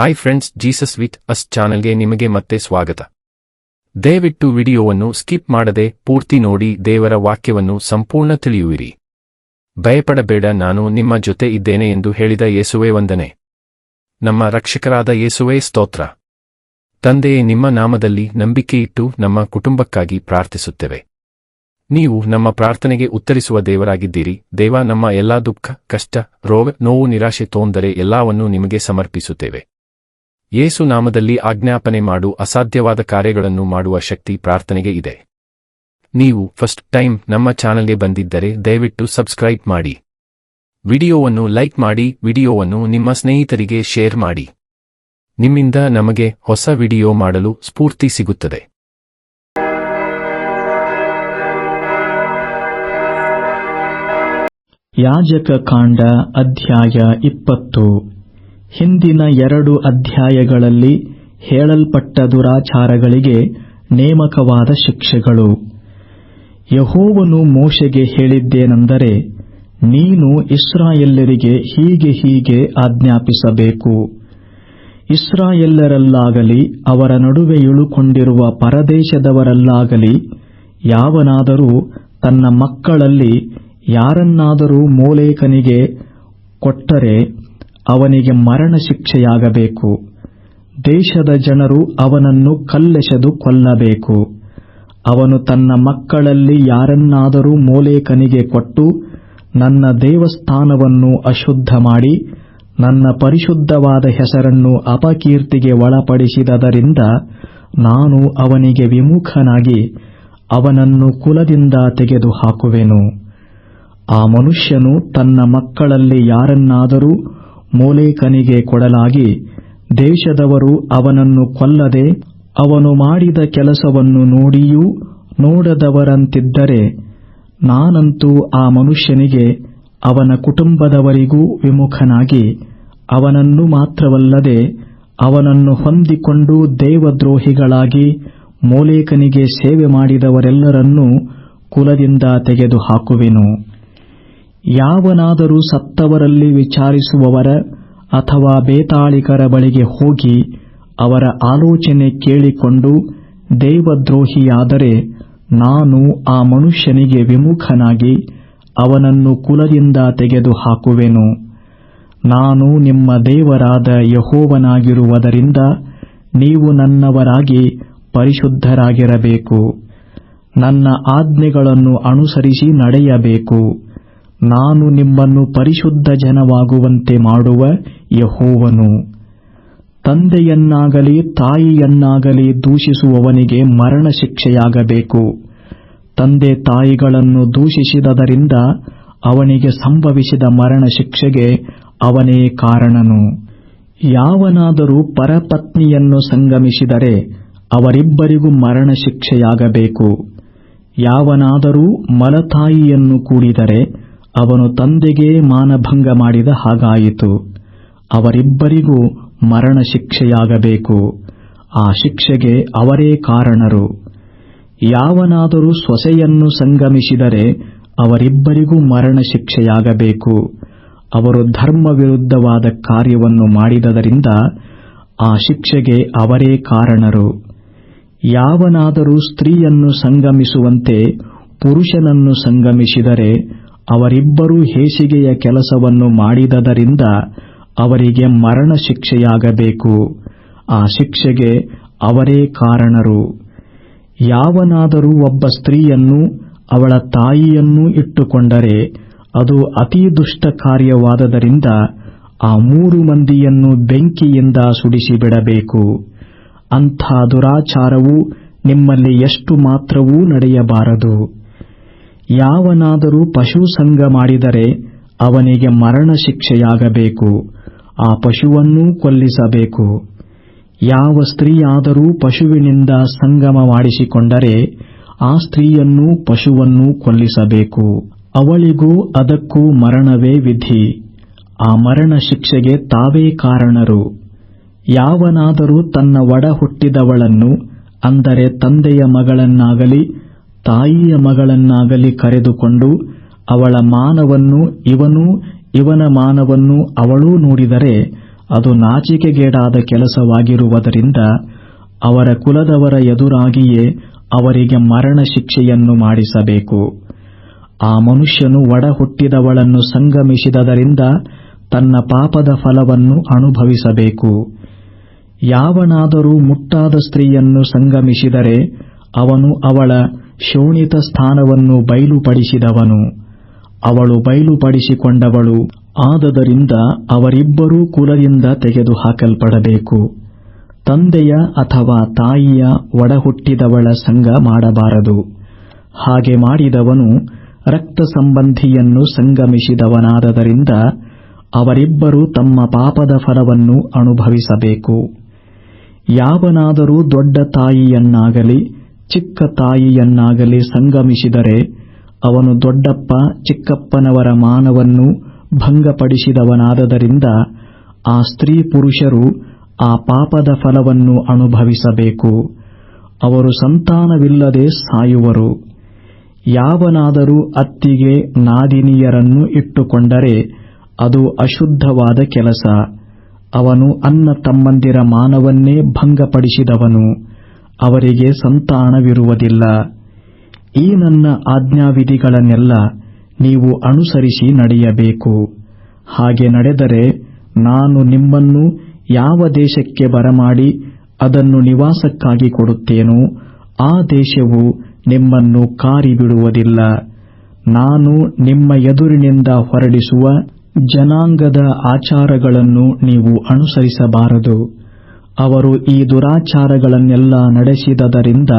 Hi friends Jesus with us ಚಾನೆಲ್ಗೆ ನಿಮಗೆ ಮತ್ತೆ ಸ್ವಾಗತ. ದಯವಿಟ್ಟು ವಿಡಿಯೋವನ್ನು ಸ್ಕಿಪ್ ಮಾಡದೆ ಪೂರ್ತಿ ನೋಡಿ ದೇವರ ವಾಕ್ಯವನ್ನು ಸಂಪೂರ್ಣ ತಿಳಿಯುವಿರಿ. ಭಯಪಡಬೇಡ, ನಾನು ನಿಮ್ಮ ಜೊತೆ ಇದ್ದೇನೆ ಎಂದು ಹೇಳಿದ ಯೇಸುವೆ ವಂದನೆ. ನಮ್ಮ ರಕ್ಷಕರಾದ ಯೇಸುವೆ ಸ್ತೋತ್ರ. ತಂದೆಯೇ, ನಿಮ್ಮ ನಾಮದಲ್ಲಿ ನಂಬಿಕೆಯಿಟ್ಟು ನಮ್ಮ ಕುಟುಂಬಕ್ಕಾಗಿ ಪ್ರಾರ್ಥಿಸುತ್ತೇವೆ. ನೀವು ನಮ್ಮ ಪ್ರಾರ್ಥನೆಗೆ ಉತ್ತರಿಸುವ ದೇವರಾಗಿದ್ದೀರಿ. ದೇವ, ನಮ್ಮ ಎಲ್ಲಾ ದುಃಖ, ಕಷ್ಟ, ರೋಗ, ನೋವು, ನಿರಾಶೆ ತೋಂದರೆ ಎಲ್ಲವನ್ನೂ ನಿಮಗೆ ಸಮರ್ಪಿಸುತ್ತೇವೆ. ಯೇಸು ನಾಮದಲ್ಲಿ ಆಜ್ಞಾಪನೆ ಮಾಡು ಅಸಾಧ್ಯವಾದ ಕಾರ್ಯಗಳನ್ನು ಮಾಡುವ ಶಕ್ತಿ ಪ್ರಾರ್ಥನೆಗೆ ಇದೆ. ನೀವು ಫಸ್ಟ್ ಟೈಮ್ ನಮ್ಮ ಚಾನಲ್ಗೆ ಬಂದಿದ್ದರೆ ದಯವಿಟ್ಟು ಸಬ್ಸ್ಕ್ರೈಬ್ ಮಾಡಿ. ವಿಡಿಯೋವನ್ನು ಲೈಕ್ ಮಾಡಿ, ವಿಡಿಯೋವನ್ನು ನಿಮ್ಮ ಸ್ನೇಹಿತರಿಗೆ ಶೇರ್ ಮಾಡಿ. ನಿಮ್ಮಿಂದ ನಮಗೆ ಹೊಸ ವಿಡಿಯೋ ಮಾಡಲು ಸ್ಫೂರ್ತಿ ಸಿಗುತ್ತದೆ. ಯಾಜಕ ಕಾಂಡ ಅಧ್ಯಾಯ ಇಪ್ಪತ್ತು. ಹಿಂದಿನ ಎರಡು ಅಧ್ಯಾಯಗಳಲ್ಲಿ ಹೇಳಲ್ಪಟ್ಟ ದುರಾಚಾರಗಳಿಗೆ ನೇಮಕವಾದ ಶಿಕ್ಷೆಗಳು. ಯಹೋವನು ಮೋಶೆಗೆ ಹೇಳಿದ್ದೇನೆಂದರೆ, ನೀನು ಇಸ್ರಾಯೆಲ್ಲರಿಗೆ ಹೀಗೆ ಹೀಗೆ ಆಜ್ಞಾಪಿಸಬೇಕು. ಇಸ್ರಾಯೆಲ್ಲರಲ್ಲಾಗಲಿ ಅವರ ನಡುವೆ ಇಳುಕೊಂಡಿರುವ ಪರದೇಶದವರಲ್ಲಾಗಲಿ, ಯಾವನಾದರೂ ತನ್ನ ಮಕ್ಕಳಲ್ಲಿ ಯಾರನ್ನಾದರೂ ಮೋಲೇಕನಿಗೆ ಕೊಟ್ಟರೆ ಅವನಿಗೆ ಮರಣ ಶಿಕ್ಷೆಯಾಗಬೇಕು ದೇಶದ ಜನರು ಅವನನ್ನು ಕಲ್ಲೆಸೆದು ಕೊಲ್ಲಬೇಕು. ಅವನು ತನ್ನ ಮಕ್ಕಳಲ್ಲಿ ಯಾರನ್ನಾದರೂ ಮೋಲೇಕನಿಗೆ ಕೊಟ್ಟು ನನ್ನ ದೇವಸ್ಥಾನವನ್ನು ಅಶುದ್ಧ ಮಾಡಿ ನನ್ನ ಪರಿಶುದ್ಧವಾದ ಹೆಸರನ್ನು ಅಪಕೀರ್ತಿಗೆ ಒಳಪಡಿಸಿದದರಿಂದ ನಾನು ಅವನಿಗೆ ವಿಮುಖನಾಗಿ ಅವನನ್ನು ಕುಲದಿಂದ ತೆಗೆದುಹಾಕುವೆನು. ಆ ಮನುಷ್ಯನು ತನ್ನ ಮಕ್ಕಳಲ್ಲಿ ಯಾರನ್ನಾದರೂ ಮೋಲೇಕನಿಗೆ ಕೊಡಲಾಗಿ, ದೇಶದವರು ಅವನನ್ನು ಕೊಲ್ಲದೆ, ಅವನು ಮಾಡಿದ ಕೆಲಸವನ್ನು ನೋಡಿಯೂ ನೋಡದವರಂತಿದ್ದರೆ, ನಾನಂತೂ ಆ ಮನುಷ್ಯನಿಗೆ, ಅವನ ಕುಟುಂಬದವರಿಗೂ ವಿಮುಖನಾಗಿ, ಅವನನ್ನು ಮಾತ್ರವಲ್ಲದೆ, ಅವನನ್ನು ಹೊಂದಿಕೊಂಡು ದೇವದ್ರೋಹಿಗಳಾಗಿ ಮೋಲೇಕನಿಗೆ ಸೇವೆ ಮಾಡಿದವರೆಲ್ಲರನ್ನೂ ಕುಲದಿಂದ ತೆಗೆದುಹಾಕುವೆನು. ಯಾವನಾದರೂ ಸತ್ತವರಲ್ಲಿ ವಿಚಾರಿಸುವವರ ಅಥವಾ ಬೇತಾಳಿಕರ ಬಳಿಗೆ ಹೋಗಿ ಅವರ ಆಲೋಚನೆ ಕೇಳಿಕೊಂಡು ದೇವದ್ರೋಹಿಯಾದರೆ ನಾನು ಆ ಮನುಷ್ಯನಿಗೆ ವಿಮುಖನಾಗಿ ಅವನನ್ನು ಕುಲದಿಂದ ತೆಗೆದು ಹಾಕುವೆನು ನಾನು ನಿಮ್ಮ ದೇವರಾದ ಯಹೋವನಾಗಿರುವುದರಿಂದ ನೀವು ನನ್ನವರಾಗಿ ಪರಿಶುದ್ಧರಾಗಿರಬೇಕು. ನನ್ನ ಆಜ್ಞೆಗಳನ್ನು ಅನುಸರಿಸಿ ನಡೆಯಬೇಕು. ನಾನು ನಿಮ್ಮನ್ನು ಪರಿಶುದ್ಧ ಜನವಾಗುವಂತೆ ಮಾಡುವ ಯಹೋವನು. ತಂದೆಯನ್ನಾಗಲಿ ತಾಯಿಯನ್ನಾಗಲಿ ದೂಷಿಸುವವನಿಗೆ ಮರಣ ಶಿಕ್ಷೆಯಾಗಬೇಕು ತಂದೆ ತಾಯಿಗಳನ್ನು ದೂಷಿಸಿದದರಿಂದ ಅವನಿಗೆ ಸಂಭವಿಸಿದ ಮರಣ ಶಿಕ್ಷೆಗೆ ಅವನೇ ಕಾರಣನು. ಯಾವನಾದರೂ ಪರಪತ್ನಿಯನ್ನು ಸಂಗಮಿಸಿದರೆ ಅವರಿಬ್ಬರಿಗೂ ಮರಣ ಶಿಕ್ಷೆಯಾಗಬೇಕು ಯಾವನಾದರೂ ಮಲತಾಯಿಯನ್ನು ಕೂಡಿದರೆ ಅವನು ತಂದೆಗೆ ಮಾನಭಂಗ ಮಾಡಿದ ಹಾಗಾಯಿತು. ಅವರಿಬ್ಬರಿಗೂ ಮರಣ ಶಿಕ್ಷೆಯಾಗಬೇಕು. ಆ ಶಿಕ್ಷೆಗೆ ಅವರೇ ಕಾರಣರು. ಯಾವನಾದರೂ ಸೊಸೆಯನ್ನು ಸಂಗಮಿಸಿದರೆ ಅವರಿಬ್ಬರಿಗೂ ಮರಣ ಶಿಕ್ಷೆಯಾಗಬೇಕು. ಅವರು ಧರ್ಮ ವಿರುದ್ಧವಾದ ಕಾರ್ಯವನ್ನು ಮಾಡಿದದರಿಂದ ಆ ಶಿಕ್ಷೆಗೆ ಅವರೇ ಕಾರಣರು. ಯಾವನಾದರೂ ಸ್ತ್ರೀಯನ್ನು ಸಂಗಮಿಸುವಂತೆ ಪುರುಷನನ್ನು ಸಂಗಮಿಸಿದರೆ ಅವರಿಬ್ಬರೂ ಹೇಸಿಗೆಯ ಕೆಲಸವನ್ನು ಮಾಡಿದದರಿಂದ ಅವರಿಗೆ ಮರಣ ಶಿಕ್ಷೆಯಾಗಬೇಕು. ಆ ಶಿಕ್ಷೆಗೆ ಅವರೇ ಕಾರಣರು. ಯಾವನಾದರೂ ಒಬ್ಬ ಸ್ತ್ರೀಯನ್ನು ಅವಳ ತಾಯಿಯನ್ನೂ ಇಟ್ಟುಕೊಂಡರೆ ಅದು ಅತೀ ದುಷ್ಟ ಕಾರ್ಯವಾದದರಿಂದ ಆ ಮೂರು ಮಂದಿಯನ್ನು ಬೆಂಕಿಯಿಂದ ಸುಡಿಸಿಬಿಡಬೇಕು. ಅಂಥ ದುರಾಚಾರವು ನಿಮ್ಮಲ್ಲಿ ಎಷ್ಟು ಮಾತ್ರವೂ ನಡೆಯಬಾರದು. ಯಾವನಾದರೂ ಪಶು ಸಂಗ ಮಾಡಿದರೆ ಅವನಿಗೆ ಮರಣ ಶಿಕ್ಷೆಯಾಗಬೇಕು, ಆ ಪಶುವನ್ನೂ ಕೊಲ್ಲಿಸಬೇಕು. ಯಾವ ಸ್ತ್ರೀಯಾದರೂ ಪಶುವಿನಿಂದ ಸಂಗಮ ಮಾಡಿಸಿಕೊಂಡರೆ ಆ ಸ್ತ್ರೀಯನ್ನೂ ಪಶುವನ್ನೂ ಕೊಲ್ಲಿಸಬೇಕು. ಅವಳಿಗೂ ಅದಕ್ಕೂ ಮರಣವೇ ವಿಧಿ. ಆ ಮರಣ ಶಿಕ್ಷೆಗೆ ತಾವೇ ಕಾರಣರು. ಯಾವನಾದರೂ ತನ್ನ ಒಡ ಹುಟ್ಟಿದವಳನ್ನು ಅಂದರೆ ತಂದೆಯ ಮಗಳನ್ನಾಗಲಿ ತಾಯಿಯ ಮಗಳನ್ನಾಗಲಿ ಕರೆದುಕೊಂಡು ಅವಳ ಮಾನವನ್ನು ಇವನು ಇವನ ಮಾನವನ್ನು ಅವಳೂ ನೋಡಿದರೆ ಅದು ನಾಚಿಕೆಗೇಡಾದ ಕೆಲಸವಾಗಿರುವುದರಿಂದ ಅವರ ಕುಲದವರ ಎದುರಾಗಿಯೇ ಅವರಿಗೆ ಮರಣ ಶಿಕ್ಷೆಯನ್ನು ಮಾಡಿಸಬೇಕು. ಆ ಮನುಷ್ಯನು ಒಡ ಹುಟ್ಟಿದವಳನ್ನು ಸಂಗಮಿಸಿದದರಿಂದ ತನ್ನ ಪಾಪದ ಫಲವನ್ನು ಅನುಭವಿಸಬೇಕು. ಯಾವನಾದರೂ ಮುಟ್ಟಾದ ಸ್ತ್ರೀಯನ್ನು ಸಂಗಮಿಸಿದರೆ ಅವನು ಅವಳ ಶೋಣಿತ ಸ್ಥಾನವನ್ನು ಬಯಲುಪಡಿಸಿದವನು. ಅವಳು ಬಯಲುಪಡಿಸಿಕೊಂಡವಳು. ಆದದರಿಂದ ಅವರಿಬ್ಬರೂ ಕುಲದಿಂದ ತೆಗೆದುಹಾಕಲ್ಪಡಬೇಕು. ತಂದೆಯ ಅಥವಾ ತಾಯಿಯ ಒಡಹುಟ್ಟಿದವಳ ಸಂಗ ಮಾಡಬಾರದು. ಹಾಗೆ ಮಾಡಿದವನು ರಕ್ತ ಸಂಬಂಧಿಯನ್ನು ಸಂಗಮಿಸಿದವನಾದದರಿಂದ ಅವರಿಬ್ಬರೂ ತಮ್ಮ ಪಾಪದ ಫಲವನ್ನು ಅನುಭವಿಸಬೇಕು. ಯಾವನಾದರೂ ದೊಡ್ಡ ತಾಯಿಯನ್ನಾಗಲಿ ಚಿಕ್ಕ ತಾಯಿಯನ್ನಾಗಲಿ ಸಂಗಮಿಸಿದರೆ ಅವನು ದೊಡ್ಡಪ್ಪ ಚಿಕ್ಕಪ್ಪನವರ ಮಾನವನ್ನು ಭಂಗಪಡಿಸಿದವನಾದದರಿಂದ ಆ ಸ್ತ್ರೀ ಪುರುಷರು ಆ ಪಾಪದ ಫಲವನ್ನು ಅನುಭವಿಸಬೇಕು. ಅವರು ಸಂತಾನವಿಲ್ಲದೆ ಸಾಯುವರು. ಯಾವನಾದರೂ ಅತ್ತಿಗೆ ನಾದಿನಿಯರನ್ನು ಇಟ್ಟುಕೊಂಡರೆ ಅದು ಅಶುದ್ಧವಾದ ಕೆಲಸ. ಅವನು ಅನ್ನ ತಮ್ಮಂದಿರ ಮಾನವನ್ನೇ ಭಂಗಪಡಿಸಿದವನು. ಅವರಿಗೆ ಸಂತಾನವಿರುವುದಿಲ್ಲ. ಈ ನನ್ನ ಆಜ್ಞಾವಿಧಿಗಳನ್ನೆಲ್ಲ ನೀವು ಅನುಸರಿಸಿ ನಡೆಯಬೇಕು. ಹಾಗೆ ನಡೆದರೆ ನಾನು ನಿಮ್ಮನ್ನು ಯಾವ ದೇಶಕ್ಕೆ ಬರಮಾಡಿ ಅದನ್ನು ನಿವಾಸಕ್ಕಾಗಿ ಕೊಡುತ್ತೇನೋ ಆ ದೇಶವು ನಿಮ್ಮನ್ನು ಕಾರಿಬಿಡುವುದಿಲ್ಲ. ನಾನು ನಿಮ್ಮ ಎದುರಿನಿಂದ ಹೊರಡಿಸುವ ಜನಾಂಗದ ಆಚಾರಗಳನ್ನು ನೀವು ಅನುಸರಿಸಬಾರದು. ಅವರು ಈ ದುರಾಚಾರಗಳನ್ನೆಲ್ಲ ನಡೆಸಿದದರಿಂದ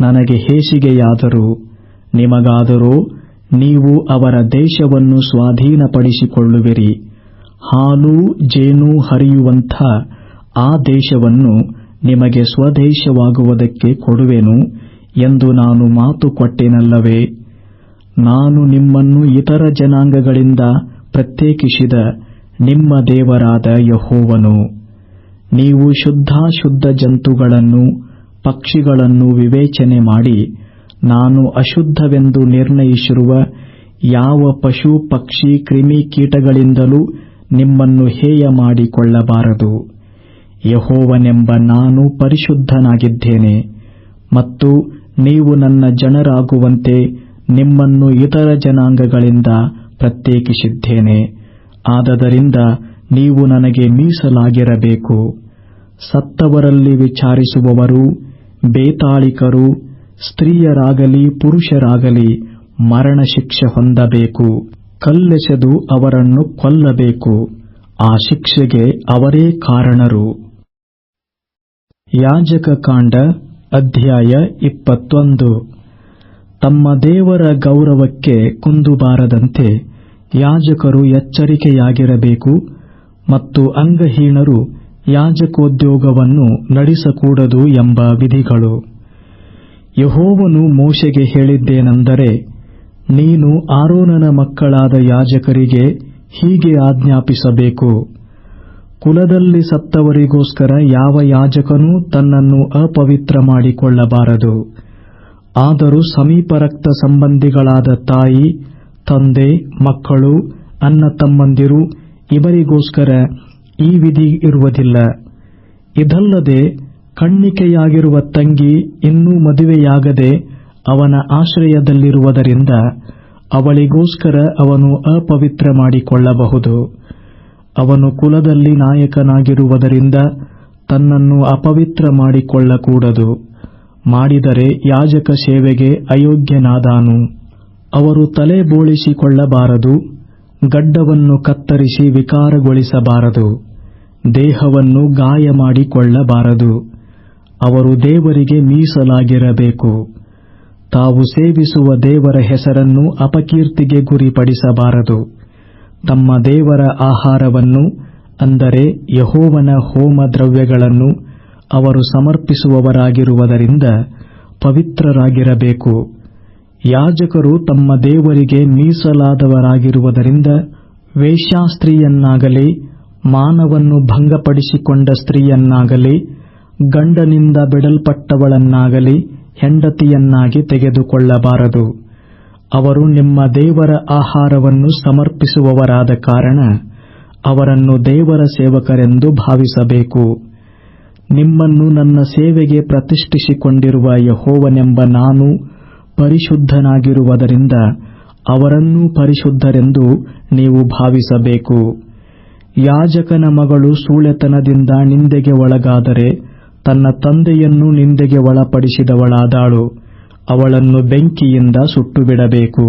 ನನಗೆ ಹೇಸಿಗೆಯಾದರು. ನಿಮಗಾದರೂ ನೀವು ಅವರ ದೇಶವನ್ನು ಸ್ವಾಧೀನಪಡಿಸಿಕೊಳ್ಳುವಿರಿ. ಹಾಲು, ಜೇನು ಹರಿಯುವಂಥ ಆ ದೇಶವನ್ನು ನಿಮಗೆ ಸ್ವದೇಶವಾಗುವುದಕ್ಕೆ ಕೊಡುವೆನು ಎಂದು ನಾನು ಮಾತು ಕೊಟ್ಟೆನಲ್ಲವೇ. ನಾನು ನಿಮ್ಮನ್ನು ಇತರ ಜನಾಂಗಗಳಿಂದ ಪ್ರತ್ಯೇಕಿಸಿದ ನಿಮ್ಮ ದೇವರಾದ ಯಹೋವನು. ನೀವು ಶುದ್ಧಾಶುದ್ಧ ಜಂತುಗಳನ್ನು, ಪಕ್ಷಿಗಳನ್ನು ವಿವೇಚನೆ ಮಾಡಿ, ನಾನು ಅಶುದ್ಧವೆಂದು ನಿರ್ಣಯಿಸಿರುವ ಯಾವ ಪಶು, ಪಕ್ಷಿ, ಕ್ರಿಮಿ ಕೀಟಗಳಿಂದಲೂ ನಿಮ್ಮನ್ನು ಹೇಯ ಮಾಡಿಕೊಳ್ಳಬಾರದು. ಯಹೋವನೆಂಬ ನಾನು ಪರಿಶುದ್ಧನಾಗಿದ್ದೇನೆ ಮತ್ತು ನೀವು ನನ್ನ ಜನರಾಗುವಂತೆ ನಿಮ್ಮನ್ನು ಇತರ ಜನಾಂಗಗಳಿಂದ ಪ್ರತ್ಯೇಕಿಸಿದ್ದೇನೆ. ಆದದರಿಂದ ನೀವು ನನಗೆ ಮೀಸಲಾಗಿರಬೇಕು. ಸತ್ತವರಲ್ಲಿ ವಿಚಾರಿಸುವವರು, ಬೇತಾಳಿಕರು, ಸ್ತ್ರೀಯರಾಗಲಿ, ಪುರುಷರಾಗಲಿ ಮರಣ ಶಿಕ್ಷೆ ಹೊಂದಬೇಕು. ಕಲ್ಲೆಸೆದು ಅವರನ್ನು ಕೊಲ್ಲಬೇಕು. ಆ ಶಿಕ್ಷೆಗೆ ಅವರೇ ಕಾರಣರು. ಯಾಜಕ ಕಾಂಡ, ಅಧ್ಯಾಯ ಇಪ್ಪತ್ತೊಂದು. ತಮ್ಮ ದೇವರ ಗೌರವಕ್ಕೆ ಕುಂದುಬಾರದಂತೆ ಯಾಜಕರು ಎಚ್ಚರಿಕೆಯಾಗಿರಬೇಕು. ಮತ್ತು ಅಂಗಹೀನರು ಯಾಜಕೋದ್ಯೋಗವನ್ನು ನಡೆಸಕೂಡದು ಎಂಬ ವಿಧಿಗಳು. ಯಹೋವನು ಮೋಶೆಗೆ ಹೇಳಿದ್ದೇನೆಂದರೆ, ನೀನು ಆರೋನನ ಮಕ್ಕಳಾದ ಯಾಜಕರಿಗೆ ಹೀಗೆ ಆಜ್ಞಾಪಿಸಬೇಕು. ಕುಲದಲ್ಲಿ ಸತ್ತವರಿಗೋಸ್ಕರ ಯಾವ ಯಾಜಕನೂ ತನ್ನನ್ನು ಅಪವಿತ್ರ ಮಾಡಿಕೊಳ್ಳಬಾರದು. ಆದರೂ ಸಮೀಪ ರಕ್ತ ಸಂಬಂಧಿಗಳಾದ ತಾಯಿ, ತಂದೆ, ಮಕ್ಕಳು ಅಣ್ಣ ತಮ್ಮಂದಿರು ಇವರಿಗೋಸ್ಕರ ಈ ವಿಧಿ ಇರುವುದಿಲ್ಲ. ಇದಲ್ಲದೆ ಕಣ್ಣಿಕೆಯಾಗಿರುವ ತಂಗಿ ಇನ್ನೂ ಮದುವೆಯಾಗದೆ ಅವನ ಆಶ್ರಯದಲ್ಲಿರುವುದರಿಂದ ಅವಳಿಗೋಸ್ಕರ ಅವನು ಅಪವಿತ್ರ ಮಾಡಿಕೊಳ್ಳಬಹುದು. ಅವನು ಕುಲದಲ್ಲಿ ನಾಯಕನಾಗಿರುವುದರಿಂದ ತನ್ನನ್ನು ಅಪವಿತ್ರ ಮಾಡಿಕೊಳ್ಳಕೂಡದು. ಮಾಡಿದರೆ ಯಾಜಕ ಸೇವೆಗೆ ಅಯೋಗ್ಯನಾದಾನು. ಅವರು ತಲೆ ಬೋಳಿಸಿಕೊಳ್ಳಬಾರದು. ಗಡ್ಡವನ್ನು ಕತ್ತರಿಸಿ ವಿಕಾರಗೊಳಿಸಬಾರದು. ದೇಹವನ್ನು ಗಾಯ ಮಾಡಿಕೊಳ್ಳಬಾರದು ಅವರು ದೇವರಿಗೆ ಮೀಸಲಾಗಿರಬೇಕು. ತಾವು ಸೇವಿಸುವ ದೇವರ ಹೆಸರನ್ನು ಅಪಕೀರ್ತಿಗೆ ಗುರಿಪಡಿಸಬಾರದು. ತಮ್ಮ ದೇವರ ಆಹಾರವನ್ನು, ಅಂದರೆ ಯಹೋವನ ಹೋಮ ದ್ರವ್ಯಗಳನ್ನು ಅವರು ಸಮರ್ಪಿಸುವವರಾಗಿರುವುದರಿಂದ ಪವಿತ್ರರಾಗಿರಬೇಕು. ಯಾಜಕರು ತಮ್ಮ ದೇವರಿಗೆ ಮೀಸಲಾದವರಾಗಿರುವುದರಿಂದ ವೇಶ್ಯಾಸ್ತ್ರೀಯನ್ನಾಗಲಿ, ಮಾನವನ್ನು ಭಂಗಪಡಿಸಿಕೊಂಡ ಸ್ತ್ರೀಯನ್ನಾಗಲಿ, ಗಂಡನಿಂದ ಬಿಡಲ್ಪಟ್ಟವಳನ್ನಾಗಲಿ ಹೆಂಡತಿಯನ್ನಾಗಿ ತೆಗೆದುಕೊಳ್ಳಬಾರದು. ಅವರು ನಿಮ್ಮ ದೇವರ ಆಹಾರವನ್ನು ಸಮರ್ಪಿಸುವವರಾದ ಕಾರಣ ಅವರನ್ನು ದೇವರ ಸೇವಕರೆಂದು ಭಾವಿಸಬೇಕು. ನಿಮ್ಮನ್ನು ನನ್ನ ಸೇವೆಗೆ ಪ್ರತಿಷ್ಠಿಸಿಕೊಂಡಿರುವ ಯಹೋವನೆಂಬ ನಾನು ಪರಿಶುದ್ಧನಾಗಿರುವುದರಿಂದ ಅವರನ್ನೂ ಪರಿಶುದ್ಧರೆಂದು ನೀವು ಭಾವಿಸಬೇಕು. ಯಾಜಕನ ಮಗಳು ಸೂಳೆತನದಿಂದ ನಿಂದೆಗೆ ಒಳಗಾದರೆ ತನ್ನ ತಂದೆಯನ್ನು ನಿಂದೆಗೆ ಒಳಪಡಿಸಿದವಳಾದಾಳು. ಅವಳನ್ನು ಬೆಂಕಿಯಿಂದ ಸುಟ್ಟುಬಿಡಬೇಕು.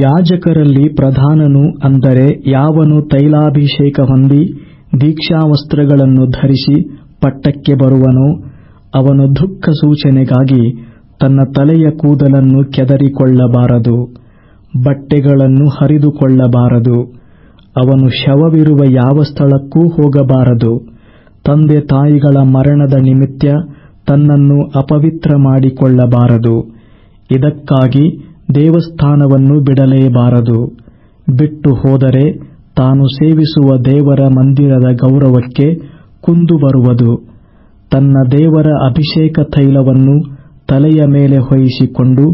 ಯಾಜಕರಲ್ಲಿ ಪ್ರಧಾನನು ಅಂದರೆ ಯಾವನು ತೈಲಾಭಿಷೇಕ ಹೊಂದಿ ದೀಕ್ಷಾವಸ್ತ್ರಗಳನ್ನು ಧರಿಸಿ ಪಟ್ಟಕ್ಕೆ ಬರುವನೋ, ಅವನು ದುಃಖ ಸೂಚನೆಗಾಗಿ ತನ್ನ ತಲೆಯ ಕೂದಲನ್ನು ಕೆದರಿಕೊಳ್ಳಬಾರದು, ಬಟ್ಟೆಗಳನ್ನು ಹರಿದುಕೊಳ್ಳಬಾರದು, ಅವನು ಶವವಿರುವ ಯಾವ ಸ್ಥಳಕ್ಕೂ ಹೋಗಬಾರದು, ತಂದೆ ತಾಯಿಗಳ ಮರಣದ ನಿಮಿತ್ತ ತನ್ನನ್ನು ಅಪವಿತ್ರ ಮಾಡಿಕೊಳ್ಳಬಾರದು, ಇದಕ್ಕಾಗಿ ದೇವಸ್ಥಾನವನ್ನು ಬಿಡಲೇಬಾರದು, ಬಿಟ್ಟು ಹೋದರೆ ತಾನು ಸೇವಿಸುವ ದೇವರ ಮಂದಿರದ ಗೌರವಕ್ಕೆ ಕುಂದು ಬರುವುದು, ತನ್ನ ದೇವರ ಅಭಿಷೇಕ ತೈಲವನ್ನು ತಲೆಯ ಮೇಲೆ ಹೊಯಿಸಿಕೊಂಡು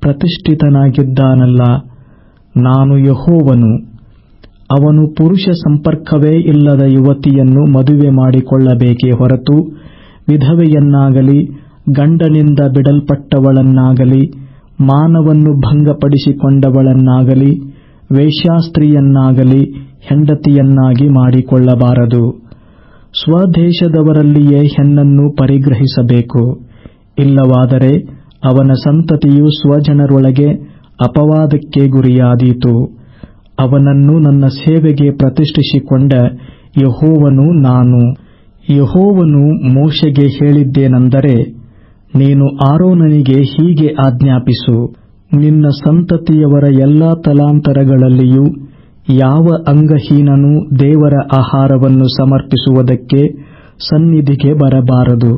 ಪ್ರತಿಷ್ಠಿತನಾಗಿದ್ದಾನಲ್ಲ, ನಾನು ಯಹೋವನು. ಅವನು ಪುರುಷ ಸಂಪರ್ಕವೇ ಇಲ್ಲದ ಯುವತಿಯನ್ನು ಮದುವೆ ಮಾಡಿಕೊಳ್ಳಬೇಕೇ ಹೊರತು ವಿಧವೆಯನ್ನಾಗಲಿ, ಗಂಡನಿಂದ ಬಿಡಲ್ಪಟ್ಟವಳನ್ನಾಗಲಿ, ಮಾನವನ್ನು ಭಂಗಪಡಿಸಿಕೊಂಡವಳನ್ನಾಗಲಿ, ವೇಶ್ಯಾಸ್ತ್ರೀಯನ್ನಾಗಲಿ, ಹೆಂಡತಿಯನ್ನಾಗಿ ಮಾಡಿಕೊಳ್ಳಬಾರದು. ಸ್ವದೇಶದವರಲ್ಲಿಯೇ ಹೆಣ್ಣನ್ನು ಪರಿಗ್ರಹಿಸಬೇಕು. ಇಲ್ಲವಾದರೆ ಅವನ ಸಂತತಿಯು ಸ್ವಜನರೊಳಗೆ ಅಪವಾದಕ್ಕೆ ಗುರಿಯಾದೀತು. ಅವನನ್ನು ನನ್ನ ಸೇವೆಗೆ ಪ್ರತಿಷ್ಠಿಸಿಕೊಂಡ ಯಹೋವನು ನಾನು. ಯಹೋವನು ಮೋಶೆಗೆ ಹೇಳಿದ್ದೇನೆಂದರೆ, ನೀನು ಆರೋನನಿಗೆ ಹೀಗೆ ಆಜ್ಞಾಪಿಸು, ನಿನ್ನ ಸಂತತಿಯವರ ಎಲ್ಲಾ ತಲಾಂತರಗಳಲ್ಲಿಯೂ ಯಾವ ಅಂಗಹೀನನೂ ದೇವರ ಆಹಾರವನ್ನು ಸಮರ್ಪಿಸುವುದಕ್ಕೆ ಸನ್ನಿಧಿಗೆ ಬರಬಾರದು.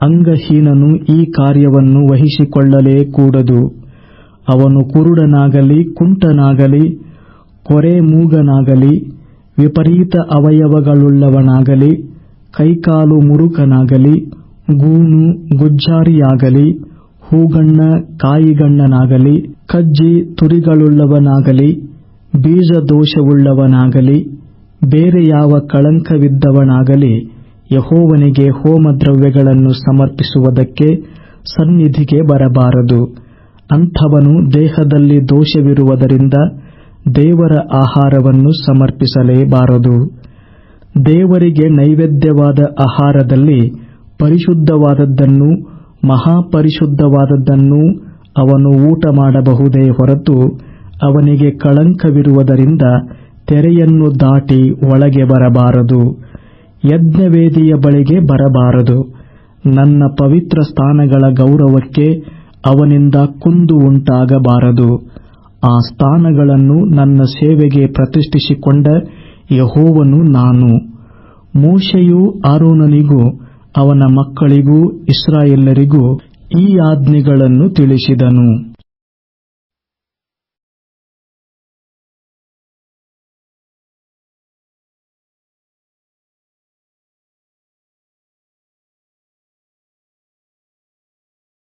ಅಂಗಹೀನನು ಈ ಕಾರ್ಯವನ್ನು ವಹಿಸಿಕೊಳ್ಳಲೇ ಕೂಡದು ಅವನು ಕುರುಡನಾಗಲಿ, ಕುಂಟನಾಗಲಿ ಕೊರೆ ಮೂಗನಾಗಲಿ ವಿಪರೀತ ಅವಯವಗಳುಳ್ಳವನಾಗಲಿ, ಕೈಕಾಲು ಮುರುಕನಾಗಲಿ, ಗೂನು ಗುಜ್ಜಾರಿಯಾಗಲಿ, ಹೂಗಣ್ಣ ಕಾಯಿಗಣ್ಣನಾಗಲಿ, ಕಜ್ಜಿ ತುರಿಗಳುಳ್ಳವನಾಗಲಿ, ಬೀಜದೋಷವುಳ್ಳವನಾಗಲಿ, ಬೇರೆ ಯಾವ ಕಳಂಕವಿದ್ದವನಾಗಲಿ ಯಹೋವನಿಗೆ ಹೋಮದ್ರವ್ಯಗಳನ್ನು ಸಮರ್ಪಿಸುವುದಕ್ಕೆ ಸನ್ನಿಧಿಗೆ ಬರಬಾರದು. ಅಂಥವನು ದೇಹದಲ್ಲಿ ದೋಷವಿರುವುದರಿಂದ ದೇವರ ಆಹಾರವನ್ನು ಸಮರ್ಪಿಸಲೇಬಾರದು. ದೇವರಿಗೆ ನೈವೇದ್ಯವಾದ ಆಹಾರದಲ್ಲಿ ಪರಿಶುದ್ಧವಾದದ್ದನ್ನು, ಮಹಾಪರಿಶುದ್ಧವಾದದ್ದನ್ನು ಅವನು ಊಟ ಮಾಡಬಹುದೇ ಹೊರತು ಅವನಿಗೆ ಕಳಂಕವಿರುವುದರಿಂದ ತೆರೆಯನ್ನು ದಾಟಿ ಒಳಗೆ ಬರಬಾರದು. ಯಜ್ಞವೇದಿಯ ಬಳಿಗೆ ಬರಬಾರದು. ನನ್ನ ಪವಿತ್ರ ಸ್ಥಾನಗಳ ಗೌರವಕ್ಕೆ ಅವನಿಂದ ಕುಂದು ಉಂಟಾಗಬಾರದು. ಆ ಸ್ಥಾನಗಳನ್ನು ನನ್ನ ಸೇವೆಗೆ ಪ್ರತಿಷ್ಠಿಸಿಕೊಂಡ ಯಹೋವನು ನಾನು. ಮೂಷೆಯೂ ಆರೋನನಿಗೂ, ಅವನ ಮಕ್ಕಳಿಗೂ ಇಸ್ರಾಯೇಲರಿಗೂ ಈ ಆಜ್ಞೆಗಳನ್ನು ತಿಳಿಸಿದನು.